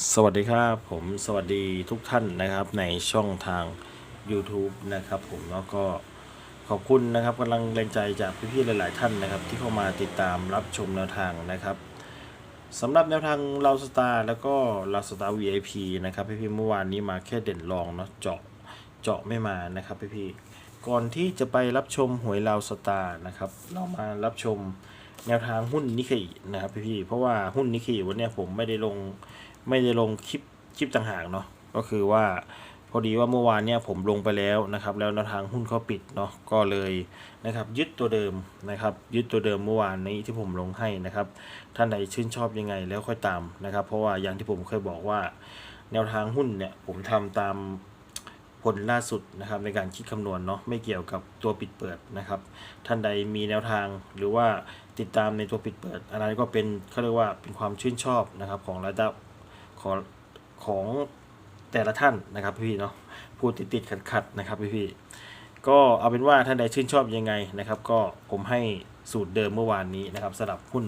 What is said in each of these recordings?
สวัสดีครับผมสวัสดีทุกท่านนะครับในช่องทาง YouTube นะครับผมแล้วก็ขอบคุณนะครับกำลังแรงใจจากพี่ๆหลาย ๆ ท่านนะครับ ที่เข้ามาติดตามรับชมแนวทางนะครับสำหรับแนวทางเราสตาร์แล้วก็เราสตาร์ VIP นะครับพี่ๆเมื่อวานนี้มาแค่เด่นรองเนาะเจาะเจาะไม่มานะครับพี่ๆก่อนที่จะไปรับชมหวยเราสตาร์นะครับเรามารับชมแนวทางหุ้นนิเคอินะครับพี่ๆเพราะว่าหุ้นนิเคอิวันเนี้ยผมไม่ได้ลง ไม่ได้ลงคลิปคลิปต่างหากเนาะก็คือว่าพอดีว่าเมื่อวานเนี่ยผมลงไปแล้วนะครับ แล้วแนวทางหุ้นเขาปิดเนาะก็เลยนะครับ ยึดตัวเดิมนะครับ ยึดตัวเดิมเมื่อวานนี้ที่ผมลงให้นะครับ ท่านใดชื่นชอบยังไงแล้วค่อยตามนะครับ เพราะว่าอย่างที่ผมเคยบอกว่า แนวทางหุ้นเนี่ยผมทำตามผลล่าสุดนะครับในการคิดคำนวณเนาะไม่เกี่ยวกับตัวปิดเปิดนะครับ ท่านใดมีแนวทางหรือว่าติดตามในตัวปิดเปิด อันนั้นก็เป็นเขาเรียกว่าเป็นความชื่นชอบนะครับของระดับ ของของแต่ละท่านนะครับพี่เนาะพูดติดติดขัดขัดๆนะครับพี่ๆก็เอาเป็นว่าท่านใดชื่นชอบยังไงนะครับ ก็ผมให้สูตรเดิมเมื่อวานนี้นะครับสำหรับหุ้น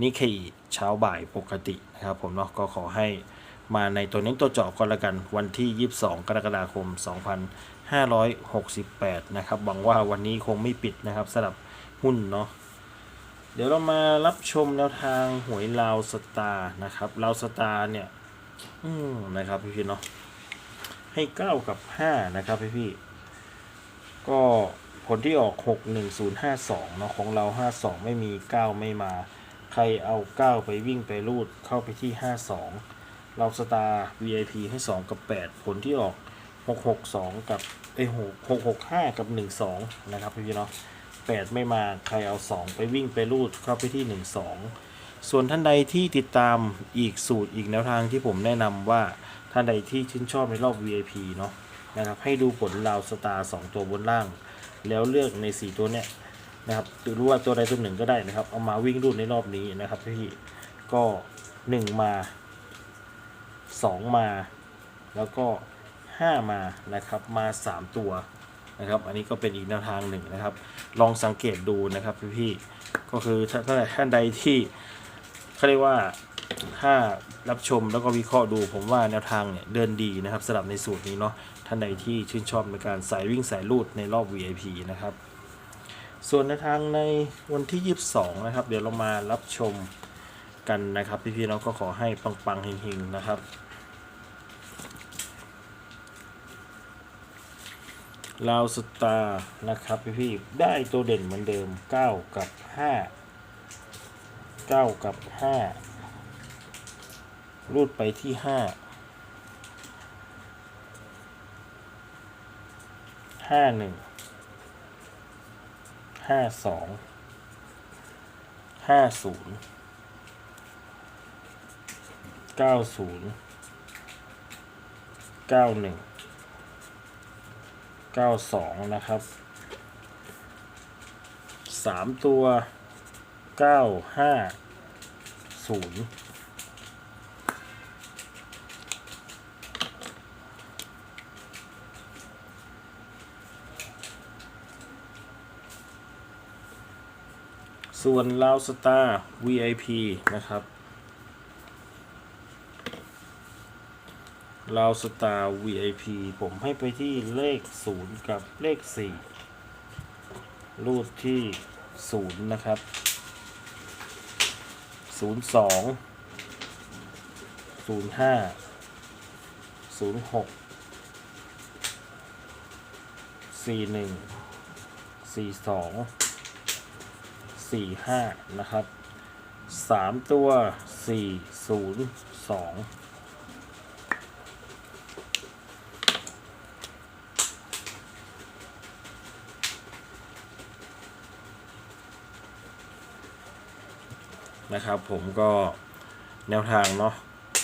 นิเคอีเช้าบ่ายปกตินะครับ ผมเนาะก็ขอให้มาในตัวนี้ตัวเจาะก่อนละกันวันที่ 22 กรกฎาคม 2568 นะครับหวังว่าวันนี้คงไม่ปิดนะครับสำหรับหุ้นเนาะเดี๋ยวเรามารับชมแนวทางหวยลาวสตาร์นะครับลาวสตาร์เนี่ย อืมนะครับพี่พี่เนาะให้เก้ากับห้านะครับพี่พี่ก็ผลที่ออกหกหนึ่งศูนย์ห้าสองเนาะของเราห้าสองไม่มีเก้าไม่มา ใครเอาเก้าไปวิ่งไปรูดเข้าไปที่ห้าสองเราสตาร์ VIP ให้สองกับแปดผลที่ออกหกหกสองกับไอหกหกหกห้ากับหนึ่งสองนะครับพี่พี่เนาะแปดไม่มาใครเอาสองไปวิ่งไปรูดเข้าไปที่หนึ่งสอง ส่วนท่านใดที่ติดตามอีกสูตรอีกแนวทางที่ผมแนะนำว่าท่านใดที่ชื่นชอบในรอบ VIP เนาะนะครับให้ดูผลราวสตาร์สองตัวบนล่าง แล้วเลือกในสี่ตัวเนี้ยนะครับหรือว่าตัวใดตัวหนึ่งก็ได้นะครับ เอามาวิ่งรูดในรอบนี้นะครับพี่ก็หนึ่งมาสองมา แล้วก็ห้ามานะครับมาสามตัวนะครับอันนี้ก็เป็นอีกแนวทางหนึ่งนะครับ ลองสังเกตดูนะครับพี่ๆก็คือถ้าถ้าท่านใดที่ เขาเรียกว่าถ้ารับชมแล้วก็วิเคราะห์ดู ผมว่าแนวทางเนี่ยเดินดีนะครับสำหรับในสูตรนี้เนาะท่านใดที่ชื่นชอบในการสายวิ่งสายลูดในรอบ VIP นะครับ ส่วนแนวทางในวันที่ 22 นะครับ เดี๋ยวเรามารับชมกันนะครับ พี่ๆเนาะก็ขอให้ปังๆเฮงๆนะครับลาวสตาร์นะครับพี่พี่ๆได้ตัวเด่นเหมือนเดิม 9 กับ 5 9กับ5รูดไปที่5 5 1 5 2 5 0 9 0 9 1 92นะครับ3ตัว 950ส่วนลาวสตาร์ VIP นะครับลาวสตาร์ VIP ผมให้ไปที่เลข 0 กับเลข 4 รูดที่ 0 นะครับ 02 05 06 41 42 45นะครับ3ตัว402น นะครับ ผมก็แนวทางเนาะ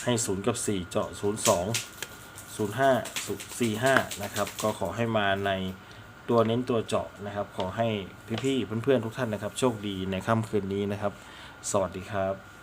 ให้ 0 กับ 4 เจาะ 0 2 0 5 4 5 นะครับ ก็ขอให้มาในตัวเน้นตัวเจาะนะครับ ขอให้พี่ๆเพื่อนๆทุกท่านนะครับ โชคดีในค่ำคืนนี้นะครับ สวัสดีครับ